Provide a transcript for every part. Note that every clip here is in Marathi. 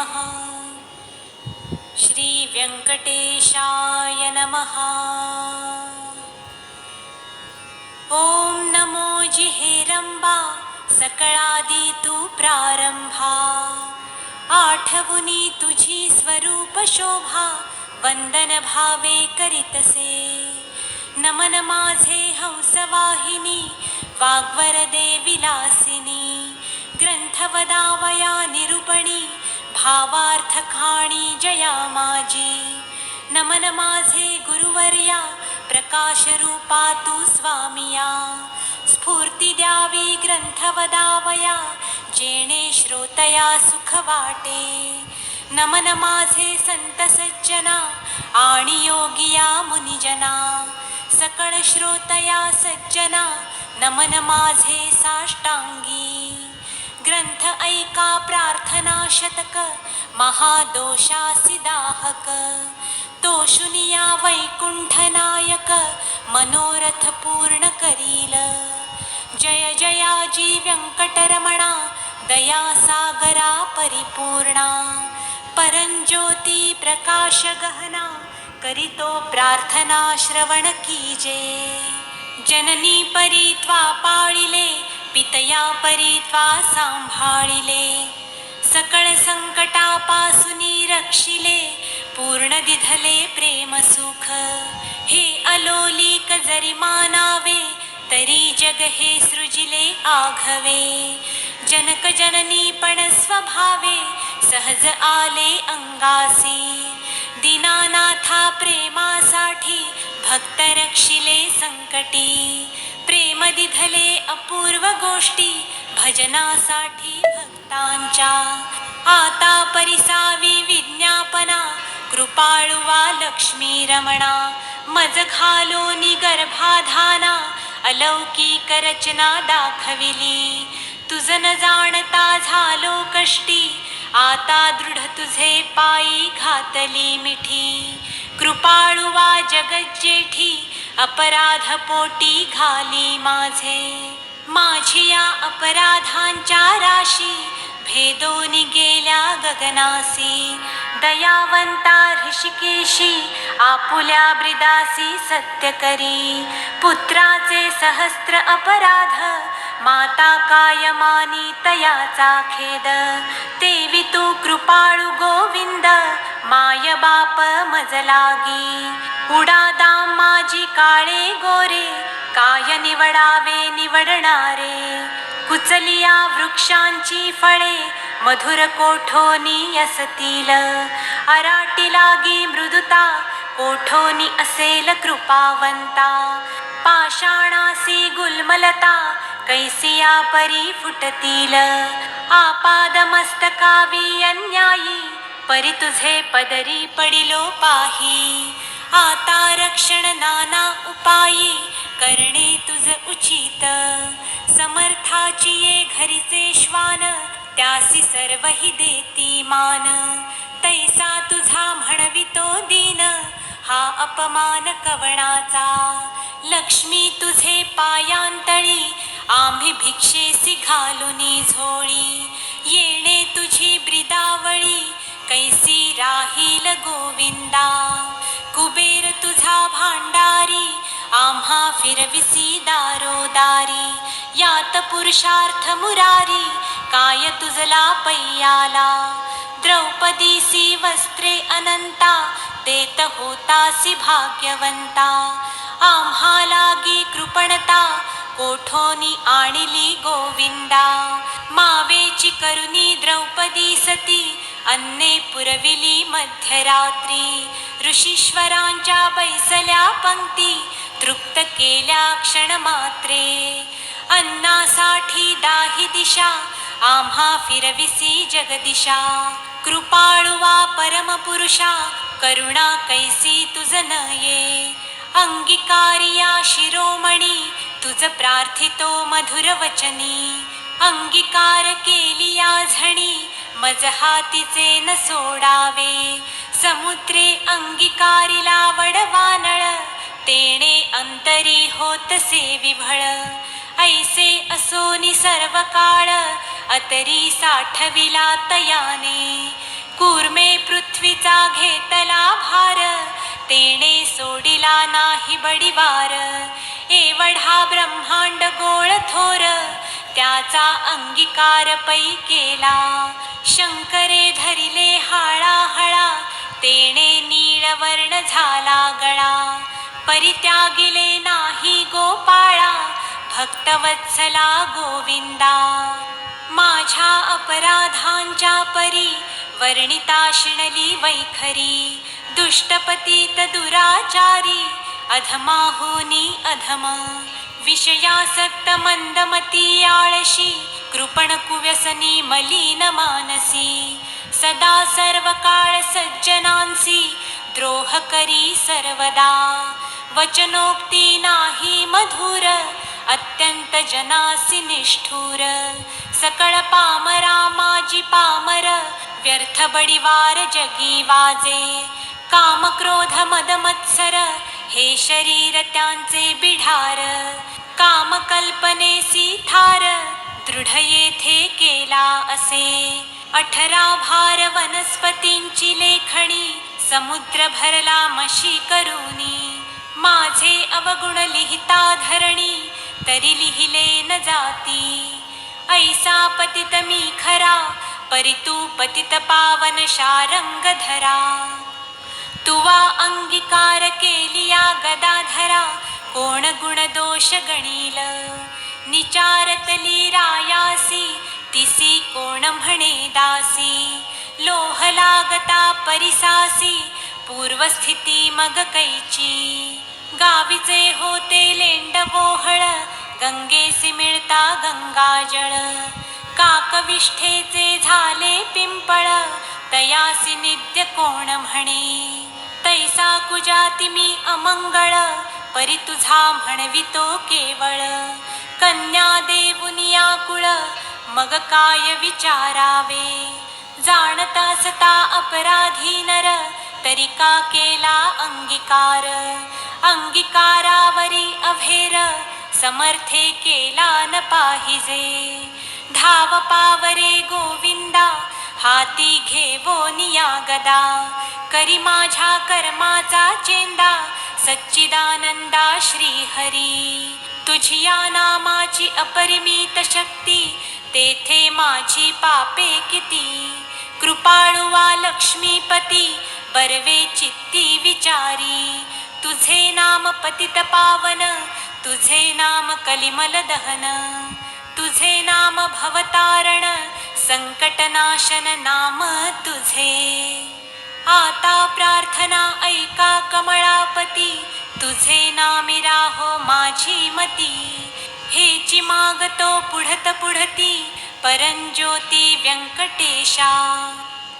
नमः। श्रीव्यङ्कटेशाय नमः। ॐ नमो जिहेरंबा सकळादी तू प्रारंभा आठवुनी तुझी स्वरूप शोभा वंदन भावे करीतसे। नमन माझे हंसवाहिनी वाग्वरदे विलासिनी ग्रंथवदावया निरूपणी भावार्थ खाणी जया माझी. नमन माझे गुरुवर्या प्रकाश रूपा तू स्वामिया. स्फूर्ती द्यावी ग्रंथवदावया जेणे श्रोतया सुख वाटे. नमन माझे संत सज्जना आणि योगिया मुनिजना. सकळ श्रोतया सज्जना नमन माझे साष्टांगी. ग्रंथ ऐका प्रार्थना शतक महादोषासी दाहक तो शुनिया वैकुंठ नायक मनोरथ पूर्ण करील। जय जयाजी व्यंकटरमणा दया सागरा परिपूर्णा। परंज्योती प्रकाश गहना करितो प्रार्थना श्रवण कीजे। जननी परी त्वा पाळिले पितया परी त्वा सांभाळिले सकळ संकटापासुनी रक्षिले पूर्ण दिधले प्रेम सुख. हे अलोलिक जरी मानावे तरी जग हे सृजिले आघवे. जनक जननी पण स्वभावे सहज आले अंगासी. दीनानाथा प्रेमासाठी भक्त रक्षिले संकटी. मदिधले अपूर्व गोष्टी भजनासाठी भक्तांच्या. आता परिसावी विज्ञापना कृपाळुवा लक्ष्मी रमणा मज खालोनी गर्भाधाना अलौकिक रचना दाखविली. तुझ न जाणता झालो कष्टी आता दृढ तुझे पायी घातली मिठी. कृपाळुवा जगज्जेठी अपराध पोटी घाली माझे. माझी या अपराधांच्या राशी भेदोनी गेल्या गगनासी. दयावंता ऋषिकेशी आपुल्या ब्रिदासी सत्य करी. पुत्राचे सहस्त्र अपराध माता काय मानी तयाचा खेद. देवी तू कृपाळू गोविंद माय बाप मजलागी. उडादा माझी काळे गोरे. काय निवडावे निवडणारे. कुचलिया वृक्षांची फळे. मधुर कोठोनी असतील. अराटी लागी मृदुता. कोठोनी असेल कृपावंता. पाषाणासी गुलमलता. कैसिया परी फुटतील. आपाद मस्तकावी अन्यायी. परी तुझे पदरी पडिलो पाही. आता रक्षण नाना उपायी करणे तुझ उचित. समर्थाची ये घरीचे श्वान त्यासी सर्वही देती मान. तैसा तुझा म्हणवितो दीन हा अपमान कवणाचा. लक्ष्मी तुझे पायांतळी आम्ही भिक्षेसी घालुनी झोळी. येणे तुझी ब्रिदावळी कैसी राहील गोविंदा? कुबेर तुझा भांडारी आम्हा फिरविसी दारोदारी. यात पुरुषार्थ मुरारी काय तुझला पैयाला? द्रौपदीसी वस्त्रे अनंता देत होतासी भाग्यवंता. आम्हा लागी कृपणता कोठोनी आणली गोविंदा? मावेची करुणी द्रौपदी सती अन्ने पुरविली मध्यरात्री ऋषीश्वरांच्या बैसल्या पंक्ती तृप्त केल्या क्षण मात्रे अन्नासाठी दाही दिशा आम्हा फिरविसी जगदिशा. कृपाळुवा परमपुरुषा करुणा कैसी तुझ ये अंगिकारिया शिरोमणी तुझ प्रार्थितो मधुर वचनी. केली केलिया झणी मज हातीचे न सोडावे. समुद्रे अंगीकारिला वडवानळ तेणे अंतरी होतसे विभळ ऐसे असोनी सर्व काळ. अतरी साठविला तयाने. कूर्मे पृथ्वीचा घेतला भार. तेणे सोडिला नाही बडिवार. एवढा ब्रह्मांड गोळ थोर. त्याचा अंगीकार पै केला. शंकरे धरिले हाळा हळा तेणे नीळवर्ण झाला गळा. परित्यागिले नाही गोपाळा भक्तवत्सला गोविंदा. माझ्या अपराधांच्या परी वर्णिता शिणली वैखरी. दुष्टपतीत दुराचारी अधमाहुनी अधम. विषयासक्त मंदमती आळशी कृपण कुव्यसनी मलिन मानसी. सदा सर्व काळ सज्जनांसी द्रोह करी सर्वदा. वचनोक्ती नाही मधुर अत्यंत जनासी निष्ठुर. सकळ पामरा माजी पामर व्यर्थ बडिवार जगी वाजे. काम क्रोध मद मत्सर हे शरीर त्यांचे बिढार काम कल्पनेसी थार दृढ येथे केला असे. अठरा भार वनस्पतींची लेखणी समुद्र भरला मशी करुनी माझे अवगुण लिहिता धरणी तरी लिहिले न जाती. ऐसा पतित मी खरा परितू पतित पावन शारंग धरा तुवा अंगीकार केलिया गदाधरा कोण गुण दोष गणील? निचारतली रायासी तिसी कोण म्हणे दासी? लोह लागता परिसासी पूर्वस्थिती मग कैची? गावीचे होते लेंड वोहळ गंगेसी मिळता गंगाजळ. काकविष्ठेचे झाले पिंपळ तयासी नित्य कोण म्हणे? तैसा कुजाती मी अमंगळ परी तुझा म्हणवितो केवळ. कन्या देऊनिया कुळ मग काय विचारावे? जाणता सता अपराधी नर तरी का केला अंगीकार? अंगीकारावरी अभेर समर्थे केला न पाहिजे. धाव पावरे गोविंदा हाती घेवो निया गदा करी माझ्या कर्माचा चेंदा. सच्चिदानंदा श्रीहरी तुझिया नामाची अपरिमित शक्ती तेथे माझी पापे किती? कृपाळुवा लक्ष्मीपती बरवे चित्ती विचारी. तुझे नाम पतित पावन तुझे नाम कलिमल दहन. तुझे नाम भवतारण संकटनाशन नाम तुझे. आता प्रार्थना ऐका कमळापती. तुझे नामी राहो माझी मती. हेची मागतो पुढत पुढती. परंज्योती व्यंकटेशा.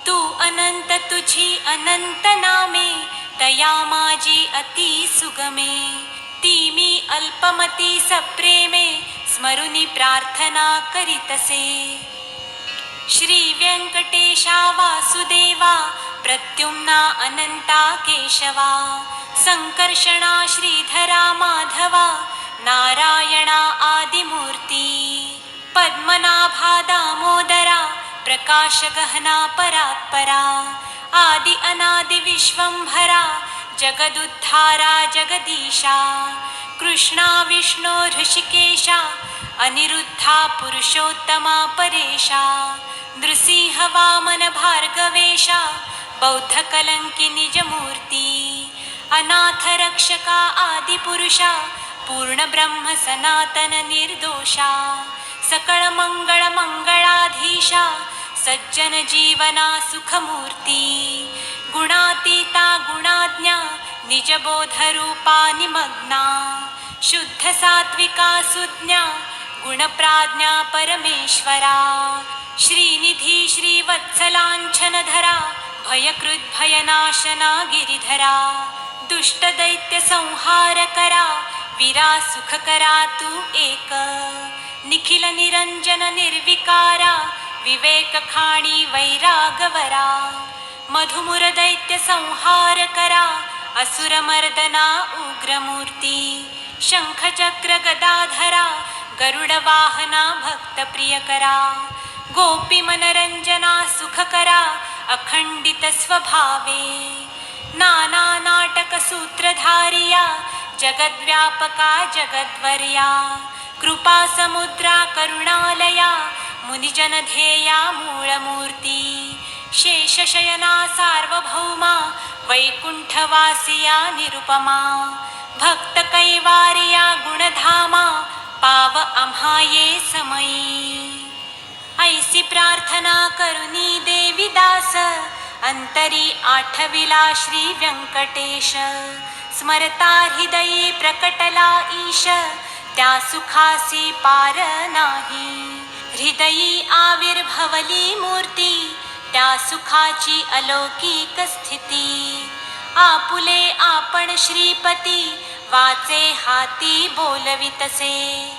तू अनंत तुझी अनंत नामे. तया माझी अति सुगमे. ती मी अल्पमती सप्रेमे. स्मरुनी प्रार्थना करीतसे श्री व्यंकटेशा वासुदेवा प्रद्युम्ना अनंता केशवा संकर्षणा श्रीधरा माधवा नारायणा आदिमूर्ती पद्मनाभा दामोदरा प्रकाशगहना परात्परा आदि अनादि विश्वंभरा जगदुद्धारा जगदीशा कृष्णा विष्णो ऋषिकेशा अनिरुद्धा पुरुषोत्तमा परेशा नृसिंह वामन भार्गवेशा बौद्धकलंकी निजमूर्ती अनाथ रक्षका आदिपुरुषा पूर्ण ब्रह्म सनातन निर्दोषा सकळ मंगळ मंगळाधीशा सज्जन जीवना सुखमूर्ती गुणातीता गुणाज्ञा निजबोधरूपा निमग्ना शुद्ध सात्विका सुज्ञा गुणप्राज्ञा परमेश्वरा। श्रीनिधी श्रीवत्सलाञ्छनधरा भयकृद्भयनाशना गिरिधरा। दुष्टदैत्यसंहारकरा विरासुखकरा तु तू एक। निखिल निरंजन निर्विकारा विवेकखाणी वैरागवरा। मधुमुरदैत्यसंहारकरा असुरमर्दना उग्रमूर्ती। शङ्खचक्रगदाधरा गरुडवाहना भक्तप्रियकरा। गोपी मनरंजना सुखकरा अखंडित स्वभावे। नाना नाटक सूत्रधारिया जगद्व्यापका जगद्वर्या। कृपा समुद्रा करुणालया मुनिजन ध्येया मूळमूर्ती शेषशयना सार्वभौमा वैकुंठवासिया निरुपमा। भक्त कैवारिया गुणधामा पाव अम्हाये समयी। ऐसी प्रार्थना करुनी देवी दास अंतरी आठविला श्री व्यंकटेश. स्मरता हृदयी प्रकटला ईश त्या सुखासी पार नाही. हृदयी आविर्भवली मूर्ती त्या सुखाची अलौकिक स्थिती. आपुले आपण श्रीपती वाचे हाती बोलवितसे.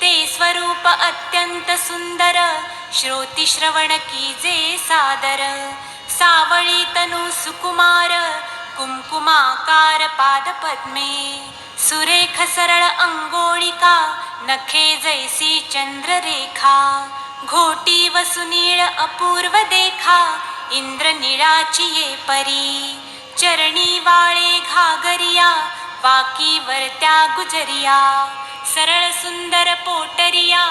ते स्वरूप अत्यंत सुंदर श्रोती श्रवण कीजे सादर। सावळी तनु सुकुमार कुमकुमाकार पाद पद्मे सुरेख सरळ अंगोळिका नखे जैसी चंद्ररेखा। घोटी व सुनीळ अपूर्व देखा इंद्र निळाची ये परी। चरणी वाळे घागरिया वाकी वरत्या गुजरिया। सरळ सुंदर पोटरिया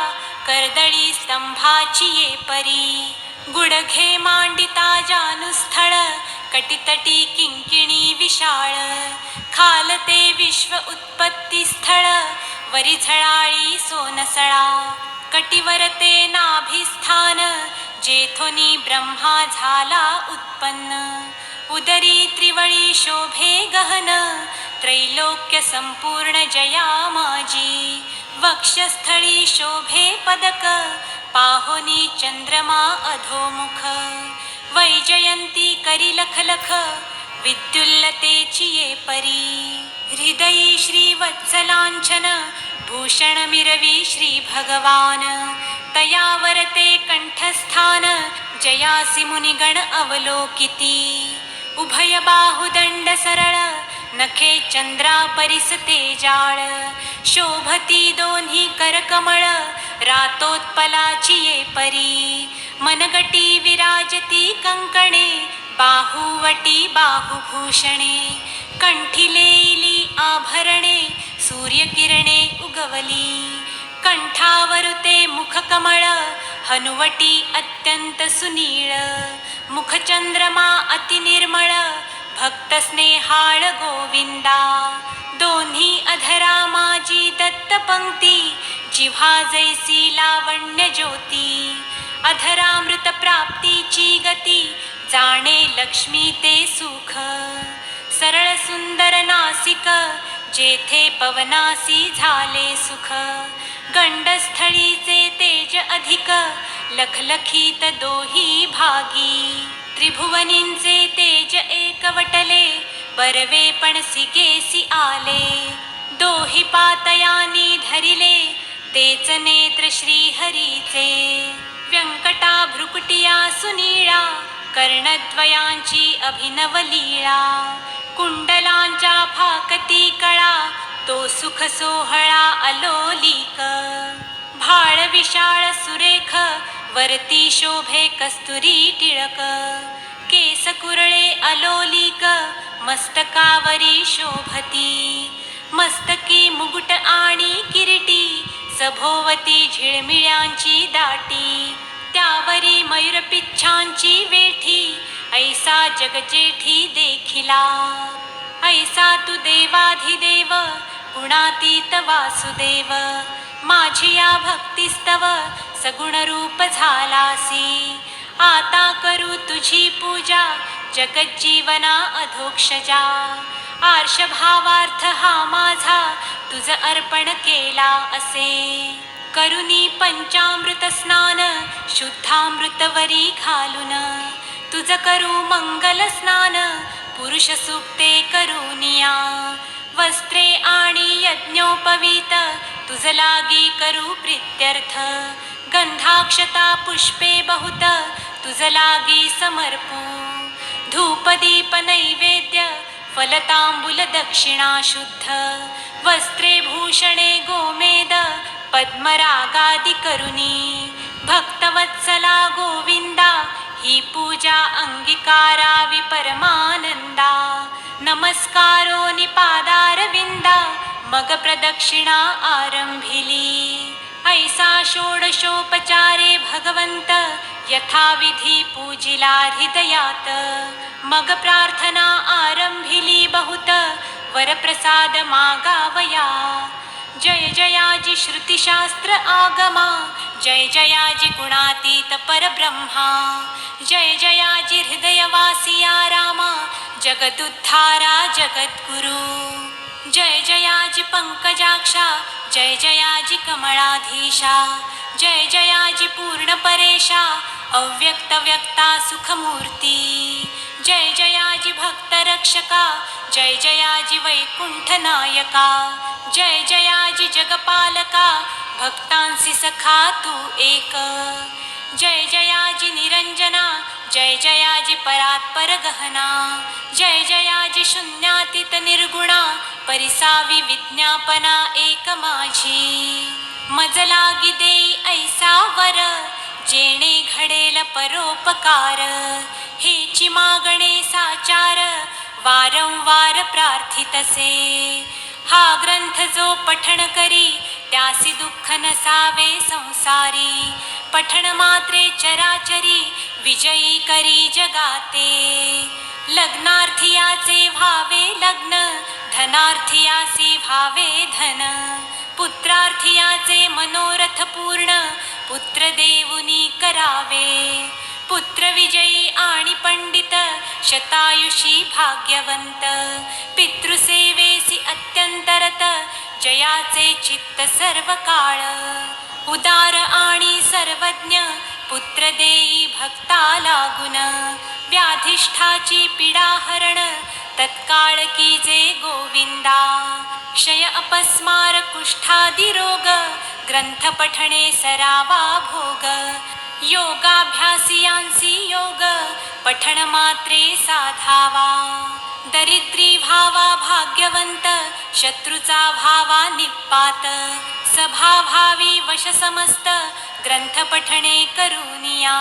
कर्दळी स्तंभाची ये परी. गुडघे मांडिता जानुस्थळ कटितटी किंकिणी विशाळ. खालते विश्व उत्पत्ती स्थळ. वरी झळाळी सोनसळा कटिवरते नाभिस्थान जेथोनी ब्रह्मा झाला उत्पन्न. उदरी त्रिवळी शोभे गहन. त्रैलोक्य संपूर्ण जया माझी वक्षस्थळी शोभे पदक पाहोनी चंद्रमा अधोमुख. वैजयंती करी लख लख विद्युल्लतेची ये परी. हृदयी श्रीवत्सलाञ्छन भूषण मिरवी श्री भगवान. तयावरते कंठस्थान जयासी मुनिगण अवलोकिती. उभय बाहुदंड सरळ नखे चंद्रा परिसते जाळ. शोभती दोन्ही करकमळ रातोत्पलाची ये परी. मनगटी विराजती कंकणे बाहुवटी बाहुभूषणे. कंठिलेली आभरणे सूर्यकिरणे उगवली. कंठावरुते मुखकमळ हनुवटी अत्यंत सुनीळ. मुखचंद्रमा अतिनिर्मळ भक्तस्नेहाळ गोविंदा. दोन्ही अधरा माझी दत्त पंक्ती जिव्हा जैसी लावण्य ज्योती अधरामृत प्राप्तीची गती जाणे लक्ष्मी ते सुख. सरळ सुंदर नासिक जेथे पवनासी झाले सुख. गंडस्थळीचे तेज अधिक लखलखीत दोही भागी. त्रिभुवनींचे तेज एकवटले बरवे पण सिगेसी आले. दोही पातयानी धरिले तेच नेत्र श्रीहरीचे. व्यंकटा भ्रुकुटिया सुनीळा कर्णद्वयांची अभिनव लीळा. कुंडलांच्या फाकती कळा तो सुख सोहळा अलोलिक. भाळ विशाळ सुरेख वरती शोभे कस्तुरी टिळक. केस कुरळे अलोलिक मस्तकावरी शोभती. मस्तकी मुकुट आणि किरीटी सभोवती झिळमिळ्यांची दाटी. त्यावरी मयूरपिच्छांची वेठी ऐसा जगजेठी देखिला. ऐसा तू देवाधिदेव गुणातीत वासुदेव. माझी या भक्तिस्तव सगुण रूप झालासी. आता करू तुझी पूजा जगज्जीवना अधोक्षजा. आर्ष भावार्थ हा माझा तुझ अर्पण केला असे. करुणी पंचामृत स्नान शुद्धामृतवरी घालून. तुझ करू मंगल स्नान पुरुष सुक्ते करुनिया. वस्त्रे आणि यज्ञोपवीत तुझ लागी करू प्रित्यर्थ. गंधाक्षता पुष्पे बहुत तुझ लागी समर्पू। धूपदीप नैवेद्य फलतांबुल दक्षिणा शुद्ध वस्त्रे भूषणे गोमेद पद्मरागादि करुणी भक्तवत्सला गोविंदा ही पूजा अंगीकारावी परमानंदा नमस्कारो निपादारविंदा मग प्रदक्षिणा आरंभिली ऐसा षोडशोपचारे भगवंत यथाविधी पूजिला हृदयात मग प्रार्थना आरंभिली बहुत वरप्रसाद मागावया। जय जयाजी श्रुतिशास्त्र आगमा जय जयाजी गुणातीत परब्रह्मा। जय जयाजी हृदयवासिया रामा जगदुद्धारा जगद्गुरु। जय जयाजी पंकजाक्षा जय जयाजी कमळाधीशा जय जयाजी पूर्ण परेशा अव्यक्त व्यक्ता सुखमूर्ती जय जयाजी भक्त रक्षका जय जयाजी वैकुंठ नायका जय जयाजी जगपालका भक्तांसी सखा तू एक जय जयाजी निरंजना जय जयाजी परात्पर गहना जय जयाजी शून्यातीत निर्गुणा परिसावी विज्ञापना एक माझी. मजलागी दे देई ऐसा वर जेणे घडेल परोपकार. हेची मागणे साचार वारंवार प्रार्थितसे हा ग्रंथ जो पठण करी त्यासी दुःख नसावे संसारी. पठण मात्रे चराचरी विजयी करी जगाते. लग्नार्थियाचे व्हावे लग्न धनार्थियासी व्हावे धन. पुत्रार्थियाचे मनोरथ पूर्ण पुत्र देवुनी करावे. पुत्र विजयी आणि पंडित शतायुषी भाग्यवंत. पितृसेवेसी अत्यंतरत जयाचे चित्त सर्व काळ उदार आणि सर्वज्ञ पुत्र देई भक्ता लागुन व्याधिष्ठाची पीडा हरण तत्काळ की जे गोविंदा? क्षय अपस्मार कुष्ठादी रोग ग्रंथ पठणे सरावा भोग। योगाभ्यासियांसी योग पठण मात्रे साधावा। दरिद्री भावा भाग्यवंत शत्रूचा भावा निपात। सभाभावी वश समस्त ग्रंथ पठणे करुनिया.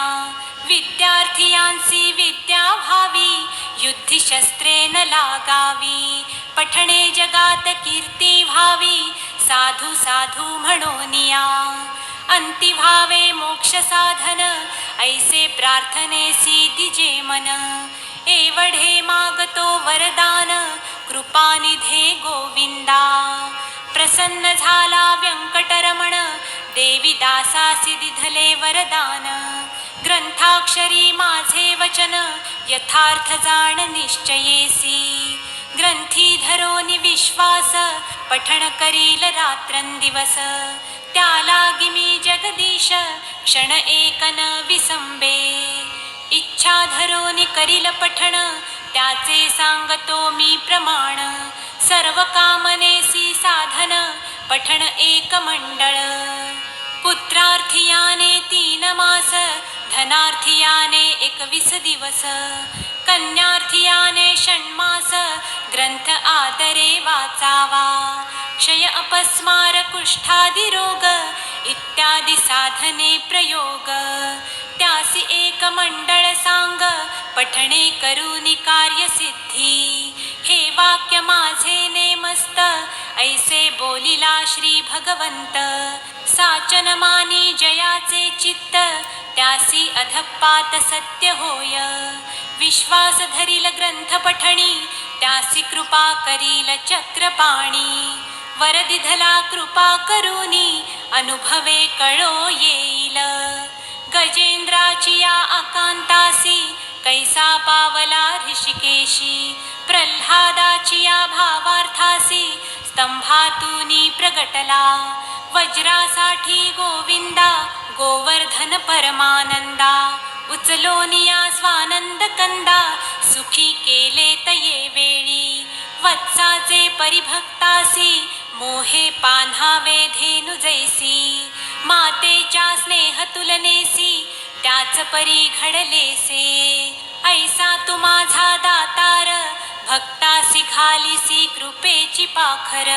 विद्यार्थियांसी विद्या भावी युद्धिशस्त्रे न लागावी. पठणे जगात कीर्ती व्हावी साधू साधू म्हणोनिया. अंतिभावे मोक्ष साधन ऐसे प्रार्थनेसी दिजे मन. एवढे मागतो वरदान कृपानिधे गोविंदा. प्रसन्न झाला व्यंकटरमण. देवी दासासी दिधले वरदान. ग्रंथाक्षरी माझे वचन. यथार्थ जाण निश्चयेसी. ग्रंथी धरोनी विश्वास. पठण करील रात्रंदिवस त्याला गिमी जगदीश. क्षण एकन विसंबे. इच्छा धरोनी करील पठण. त्याचे सांगतो मी प्रमाण. सर्व कामनेसी साधन पठण एक मंडळ पुत्रार्थियाने तीन मास धनार्थियाने एकवीस दिवस. कन्यार्थियाने षण्मास ग्रंथ आदरे वाचावा. क्षय अपस्मार कुष्ठादि रोग इत्यादी साधने प्रयोग. त्यासी एक मंडळ सांग पठणे करूनी कार्यसिद्धी. हे वाक्य माझे नेमस्त ऐसे बोलिला श्री भगवंत. साचन मानी जयाचे चित्त त्यासी अधपात सत्य होय. विश्वास धरील ग्रंथ पठणी त्यासी कृपा करील चक्रपाणी वरदिधला कृपा करूनी अनुभवे कळो येईल. गजेंद्राची या आकांतासी कैसा पावला ऋषिकेशी? प्रल्हादाची या भावार्थासी स्तंभातूनी प्रगटला. वज्रासाठी गोविंदा गोवर्धन परमानंदा उचलोनिया स्वानंद कंदा सुखी केले तये वेळी. वत्साचे परिभक्तासी मोहे पान्हावे धेनु जैसी. मातेच्या स्नेह तुलनेसी त्याच परी घडलेसे. ऐसा तू माझा दातार भक्तासी घालिसी कृपेची पाखर.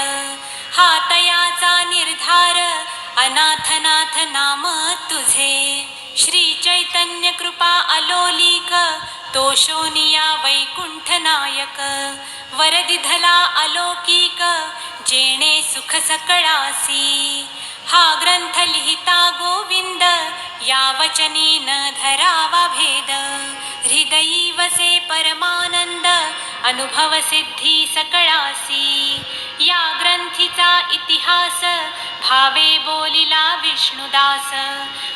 हातयाचा निर्धार अनाथनाथ नाम तुझे. श्री चैतन्य कृपा अलोलिक तोषोनिया वैकुंठ नायक. वरदिधला अलौकिक जेणे सुख सकळासी. हा ग्रंथ लिहिता गोविंद या वचनी न धरावा भेद. हृदयी वसे परमानंद अनुभव सिद्धी सकळासी. या ग्रंथीचा इतिहास भावे बोलिला विष्णुदास.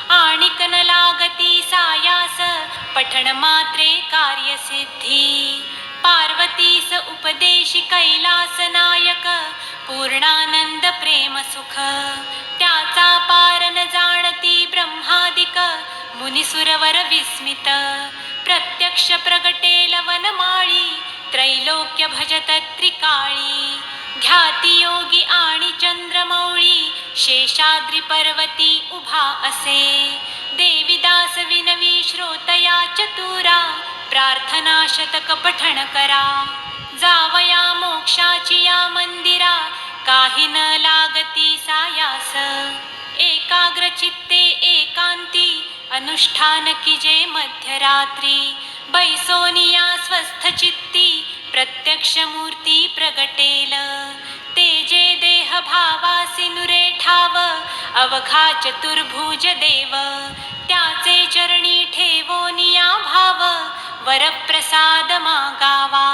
आणिक न लागती सायास पठण मात्रे कार्यसिद्धी. पार्वतीस उपदेशी कैलास नायक पूर्णानंद प्रेम सुख त्याचा पारन जाणती ब्रह्मादिक मुनिसुरवर विस्मित प्रत्यक्ष प्रगटेल वनमाळी त्रैलोक्य भजत त्रिकाळी. ध्याती योगी आणि चंद्रमौळी शेषाद्री पर्वती उभा असे. देवीदास विनवी श्रोतया चतुरा प्रार्थना शतक पठण करा. जावया मोक्षाची या मंदिरा काही न लागती सायास. एकाग्र चित्ते एकांती अनुष्ठान किजे मध्यरात्री. बैसोनिया स्वस्थ चित्ती प्रत्यक्ष मूर्ती प्रगटेल. तेजे देह भावासी नुरे ठाव अवघा चतुर्भुज देव. त्याचे चरणी ठेवोनिया भाव वरप्रसाद मागावा.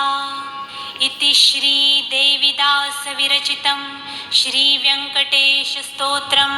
इति श्रीदेविदासविरचितं श्रीवेङ्कटेशस्तोत्रं